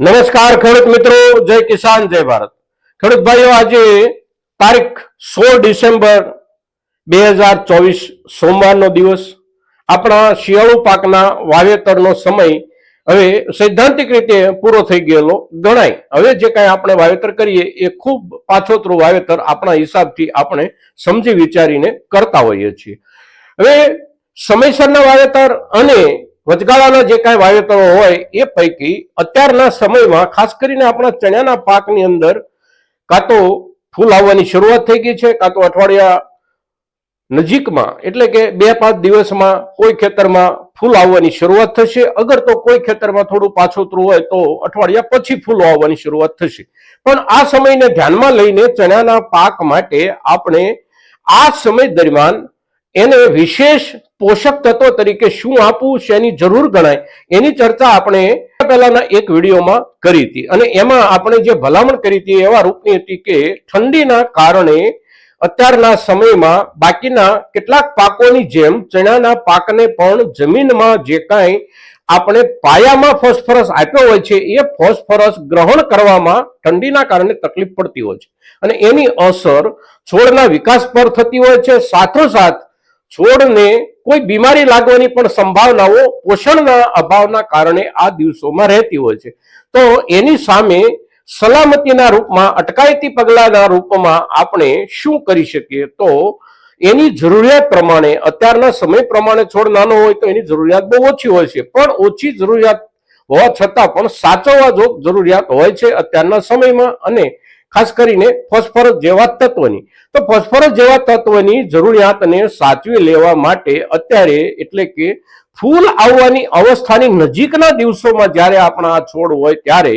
નમસ્કાર ખેડૂત મિત્રો, જય કિસાન, જય ભારત. ખેડૂત ભાઈઓ, આજે તારીખ સોળ ડિસેમ્બર બે હજાર ચોવીસ સોમવારનો દિવસ. આપણા શિયાળુ પાકના વાવેતરનો સમય હવે સૈદ્ધાંતિક રીતે પૂરો થઈ ગયેલો ગણાય. હવે જે કાંઈ આપણે વાવેતર કરીએ એ ખૂબ પાછોતરું વાવેતર આપણા હિસાબથી આપણે સમજી વિચારીને કરતા હોઈએ છીએ. હવે સમયસરના વાવેતર અને વચગાળાના જે કાંઈ વાવેતરો હોય એ પૈકી અત્યારના સમયમાં ખાસ કરીને આપણા ચણાના પાકની અંદર કાં તો ફૂલ આવવાની શરૂઆત થઈ ગઈ છે, કાં તો અઠવાડિયા નજીકમાં, એટલે કે બે પાંચ દિવસમાં કોઈ ખેતરમાં ફૂલ આવવાની શરૂઆત થશે. અગર તો કોઈ ખેતરમાં થોડું પાછોતરું હોય તો અઠવાડિયા પછી ફૂલો આવવાની શરૂઆત થશે. પણ આ સમયને ધ્યાનમાં લઈને ચણાના પાક માટે આપણે આ સમય દરમિયાન એને વિશેષ પોષક તત્વ તરીકે શું આપવું શેની જરૂર ગણાય. એની ચર્ચા આપણે પહેલાના એક વિડીયોમાં કરી હતી. અને એમાં આપણે જે ભલામણ કરી હતી એવા રૂપની હતી કે ઠંડીના કારણે અત્યારના સમયમાં બાકીના કેટલાક પાકોની જેમ ચણાના પાકને પણ જમીનમાં જે કાંઈ આપણે પાયામાં ફોસ્ફરસ આપ્યો હોય છે, એ ફોસ્ફરસ ગ્રહણ કરવામાં ઠંડીના કારણે તકલીફ પડતી હોય છે. અને એની અસર છોડના વિકાસ પર થતી હોય છે. સાથોસાથ છોડને કોઈ બીમારી લાગવાની પણ સંભાવનાઓ પોષણના અભાવના કારણે આ દિવસોમાં રહેતી હોય છે. તો એની સામે સલામતીના રૂપમાં, અટકાયતી પગલાના રૂપમાં આપણે શું કરી શકીએ? તો એની જરૂરિયાત પ્રમાણે, અત્યારના સમય પ્રમાણે છોડ નાનો હોય તો એની જરૂરિયાત બહુ ઓછી હોય છે. પણ ઓછી જરૂરિયાત હોવા છતાં પણ સાચવવા જો જરૂરિયાત હોય છે અત્યારના સમયમાં અને ખાસ કરીને ફોસ્ફરસ જેવા તત્વની. તો ફોસ્ફરસ જેવા તત્વની જરૂરિયાતને સાચવી લેવા માટે અત્યારે એટલે કે ફૂલ આવવાની અવસ્થાની નજીકના દિવસોમાં જ્યારે આપણા આ છોડ હોય ત્યારે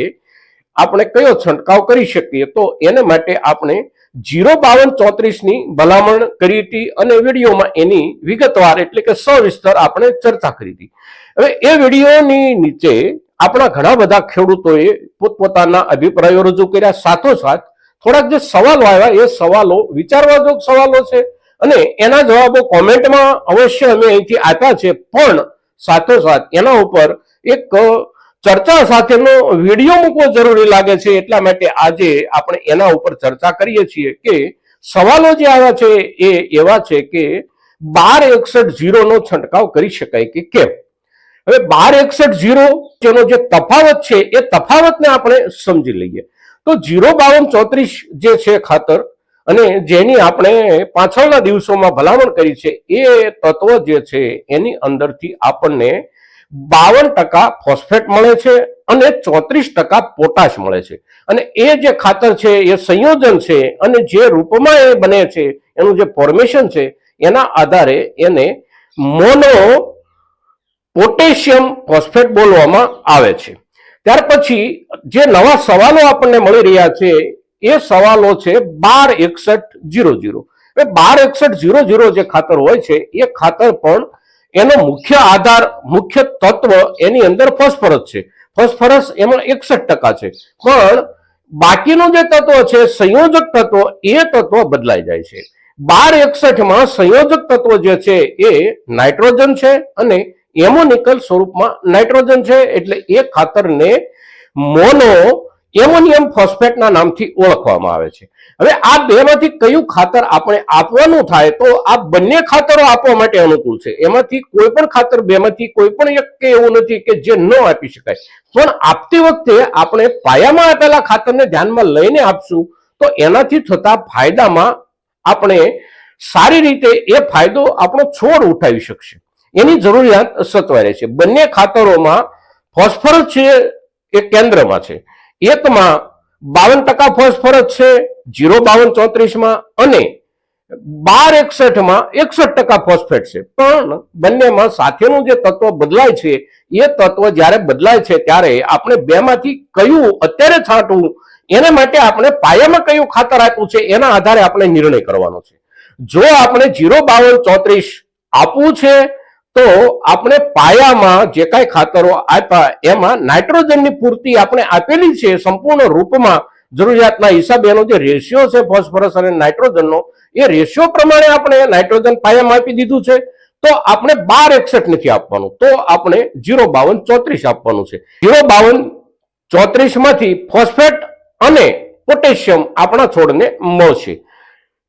આપણે કયો છંટકાવ કરી શકીએ? તો એને માટે આપણે જીરો બાવન ચોત્રીસની ભલામણ કરી હતી અને વિડીયોમાં એની વિગતવાર એટલે કે સવિસ્તર આપણે ચર્ચા કરી હતી. હવે એ વિડીયોની નીચે આપણા ઘણા બધા ખેડૂતોએ પોતપોતાના અભિપ્રાયો રજૂ કર્યા, સાથોસાથ થોડાક જે સવાલો આવ્યા, એ સવાલો વિચારવા જોગ સવાલો છે અને એના જવાબો કોમેન્ટમાં અવશ્ય અમે અહીંથી આપ્યા છે. પણ સાથોસાથ એના ઉપર એક ચર્ચા સાથેનો વીડિયો મૂકવો જરૂરી લાગે છે, એટલા માટે આજે આપણે એના ઉપર ચર્ચા કરીએ છીએ કે સવાલો જે આવ્યા છે એ એવા છે કે બાર એકસઠ જીરોનો છંટકાવ કરી શકાય કે કેમ? હવે બાર એકસઠ ઝીરો જેનો જે તફાવત છે, એ તફાવતને આપણે સમજી લઈએ. તો જીરો બાવન ચોત્રીસ જે છે ખાતર, અને જેની આપણે પાછળના દિવસોમાં ભલામણ કરી છે, એ તત્વ જે છે, એની અંદરથી આપણને બાવન ટકા ફોસ્ફેટ મળે છે અને ચોત્રીસ ટકા પોટાશ મળે છે. અને એ જે ખાતર છે, એ સંયોજન છે, અને જે રૂપમાં એ બને છે, એનું જે ફોર્મેશન છે, એના આધારે એને મોનો પોટેશિયમ ફોસ્ફેટ બોલવામાં આવે છે. ત્યાર પછી જે નવા સવાલો આપણને મળી રહ્યા છે, એ સવાલો છે બાર એકસઠ જીરો જીરો. એ બાર એકસઠ જીરો જીરો જે ખાતર હોય છે, એ ખાતર પણ એનો મુખ્ય આધાર, મુખ્ય તત્વ એની અંદર ફોસ્ફરસ છે. ફોસ્ફરસ એમાં એકસઠ ટકા છે. પણ બાકીનું જે તત્વ છે, સંયોજક તત્વ, એ તત્વ બદલાઈ જાય છે. બાર એકસઠમાં સંયોજક તત્વ જે છે, એ નાઇટ્રોજન છે અને એમોનિકલ સ્વરૂપમાં નાઇટ્રોજન છે એટલે એ ખાતરને મોનો એમોનિયમ ફોસ્ફેટના નામથી ઓળખવામાં આવે છે. હવે આ બેમાંથી કયું ખાતર આપણે આપવાનું થાય તો આ બંને ખાતરો આપવા માટે અનુકૂળ છે. એમાંથી કોઈ પણ ખાતર બેમાંથી કોઈ પણ એક એવું નથી કે જે ન આપી શકાય. પણ આપતી વખતે આપણે પાયામાં આપેલા ખાતરને ધ્યાનમાં લઈને આપશું તો એનાથી થતા ફાયદામાં આપણે સારી રીતે એ ફાયદો આપણો છોડ ઉઠાવી શકશે. એની જરૂરિયાત સચવાય રહે છે. બંને ખાતરોમાં ફોસ્ફરસ છે એ કેન્દ્રમાં છે. એકમાં બાવન ટકા ફોસ્ફરસ છે, જીરો બાવન ચોત્રીસમાં અને બાર એકસઠમાં એકસઠ ટકા ફોસ્ફેટ છે. પણ બંનેમાં સાથેનું જે તત્વ બદલાય છે, એ તત્વ જ્યારે બદલાય છે ત્યારે આપણે બેમાંથી કયું અત્યારે છાંટવું, એને માટે આપણે પાયામાં કયું ખાતર આપ્યું છે, એના આધારે આપણે નિર્ણય કરવાનો છે. જો આપણે જીરો બાવન ચોત્રીસ આપવું છે તો આપણે પાયામાં જે કાંઈ ખાતરો આપ્યા, એમાં નાઇટ્રોજનની પૂર્તિ આપણે આપેલી છે સંપૂર્ણ રૂપમાં. જરૂરિયાતના હિસાબે એનો જે રેશિયો છે ફોસ્ફરસ અને નાઇટ્રોજનનો, એ રેશિયો પ્રમાણે આપણે નાઇટ્રોજન પાયામાં આપી દીધું છે. તો આપણે બાર એકસઠ નથી આપવાનું, તો આપણે જીરો બાવન ચોત્રીસ આપવાનું છે. જીરો બાવન ચોત્રીસમાંથી ફોસ્ફેટ અને પોટેશિયમ આપણા છોડને મળશે.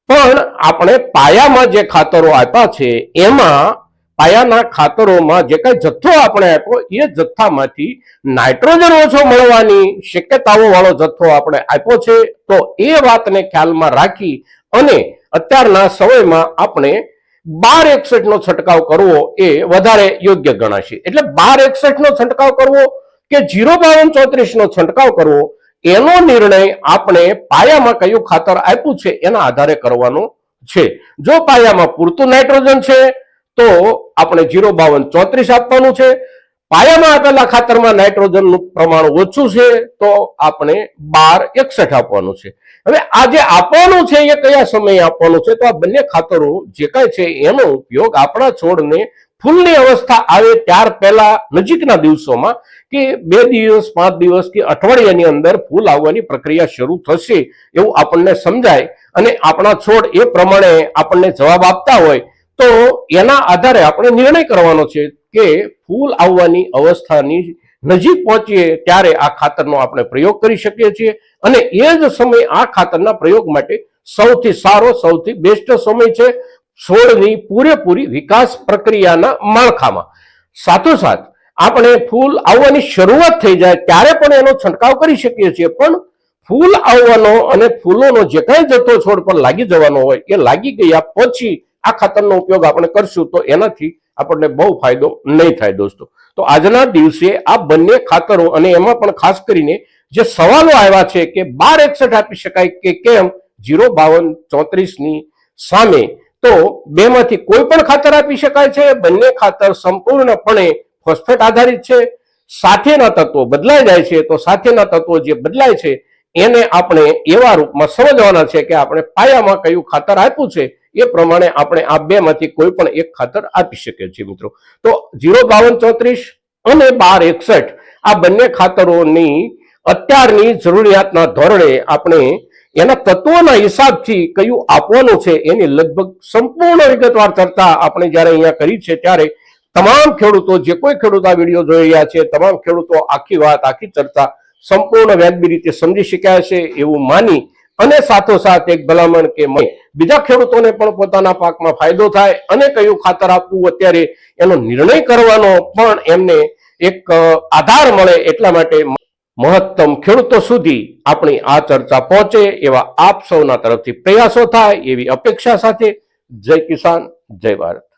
પણ આપણે પાયામાં જે ખાતરો આપ્યા છે, એમાં પાયાના ખાતરોમાં જે કઈ જથ્થો આપણે આપ્યો, એ જથ્થામાંથી નાઇટ્રોજન ઓછો મળવાની શક્યતાઓ વાળો જથ્થો આપણે આપ્યો છે. તો એ વાતને ખ્યાલમાં રાખી અને અત્યારના સમયમાં આપણે બાર એકસઠ નો છંટકાવ કરવો એ વધારે યોગ્ય ગણાશે. એટલે બાર એકસઠ નો છંટકાવ કરવો કે જીરો બાવન ચોત્રીસ નો છંટકાવ કરવો, એનો નિર્ણય આપણે પાયામાં કયું ખાતર આપ્યું છે એના આધારે કરવાનો છે. જો પાયામાં પૂરતું નાઇટ્રોજન છે તો આપણે જીરો બાવન ચોત્રીસ આપવાનું છે. પાયામાં આપેલા ખાતરમાં નાઇટ્રોજનનું પ્રમાણ ઓછું છે તો આપણે બાર એકસઠ આપવાનું છે. હવે આ જે આપવાનું છે એ કયા સમયે આપવાનું છે? તો આ બંને ખાતરો જે કાંઈ છે એનો ઉપયોગ આપણા છોડને ફૂલની અવસ્થા આવે ત્યાર પહેલા નજીકના દિવસોમાં કે બે દિવસ, પાંચ દિવસ કે અઠવાડિયાની અંદર ફૂલ આવવાની પ્રક્રિયા શરૂ થશે એવું આપણને સમજાય. અને આપણા છોડ એ પ્રમાણે આપણને જવાબ આપતા હોય તો એના આધારે આપણે નિર્ણય કરવાનો છે કે ફૂલ આવવાની અવસ્થાની નજીક પહોંચીએ ત્યારે આ ખાતરનો આપણે પ્રયોગ કરી શકીએ છીએ અને એ જ સમય આ ખાતરના પ્રયોગ માટે સૌથી સારો, સૌથી બેસ્ટ સમય છે છોડની પૂરેપૂરી વિકાસ પ્રક્રિયાના માળખામાં. સાથોસાથ, આપણે ફૂલ આવવાની શરૂઆત થઈ જાય ત્યારે પણ એનો છંટકાવ કરી શકીએ છીએ, પણ ફૂલ આવવાનો અને ફૂલોનો જે કાંઈ જથ્થો છોડ પર લાગી જવાનો હોય, એ લાગી ગયા પછી આ ખાતરનો ઉપયોગ આપણે કરશું તો એનાથી આપણને બહુ ફાયદો નહીં થાય દોસ્તો. તો આજના દિવસે આ બંને ખાતરો અને એમાં પણ ખાસ કરીને જે સવાલો આવ્યા છે કે બાર એકસઠ આપી શકાય કે કેમ, જીરો બાવન ચોત્રીસની સામે, તો બેમાંથી કોઈ પણ ખાતર આપી શકાય છે, બંને ખાતર સંપૂર્ણપણે ફોસ્ફેટ આધારિત છે, સાથેના તત્વો બદલાઈ જાય છે, તો સાથેના તત્વો જે બદલાય છે, એને આપણે એવા રૂપમાં સમજવાના છે કે આપણે પાયામાં કયું ખાતર આપ્યું છે એ પ્રમાણે આપણે આ બે માંથી કોઈ પણ એક ખાતર આપી શકીએ છીએ મિત્રો. તો જીરો બાવન ચોત્રીસ અને બાર એકસઠ આ બંને ખાતરોની અત્યારની જરૂરિયાતના ધોરણે આપણે એના તત્વોના હિસાબથી કયું આપવાનું છે એની લગભગ સંપૂર્ણ વિગતવાર ચર્ચા આપણે જ્યારે અહીંયા કરી છે ત્યારે તમામ ખેડૂતો જે કોઈ ખેડૂત આ વીડિયો જોઈ રહ્યા છે, તમામ ખેડૂતો આખી વાત, આખી ચર્ચા સંપૂર્ણ વ્યાજબી રીતે સમજી શક્યા છે એવું માની અને સાથોસાથ એક ભલામણ કે મેં બીજા ખેડૂતોને પણ પોતાના પાકમાં ફાયદો થાય અને કયું ખાતર આપવું અત્યારે એનો નિર્ણય કરવાનો પણ એમને એક આધાર મળે એટલા માટે મહત્તમ ખેડૂતો સુધી આપણી આ ચર્ચા પહોંચે એવા આપ સૌના તરફથી પ્રયાસો થાય એવી અપેક્ષા સાથે જય કિસાન, જય ભારત.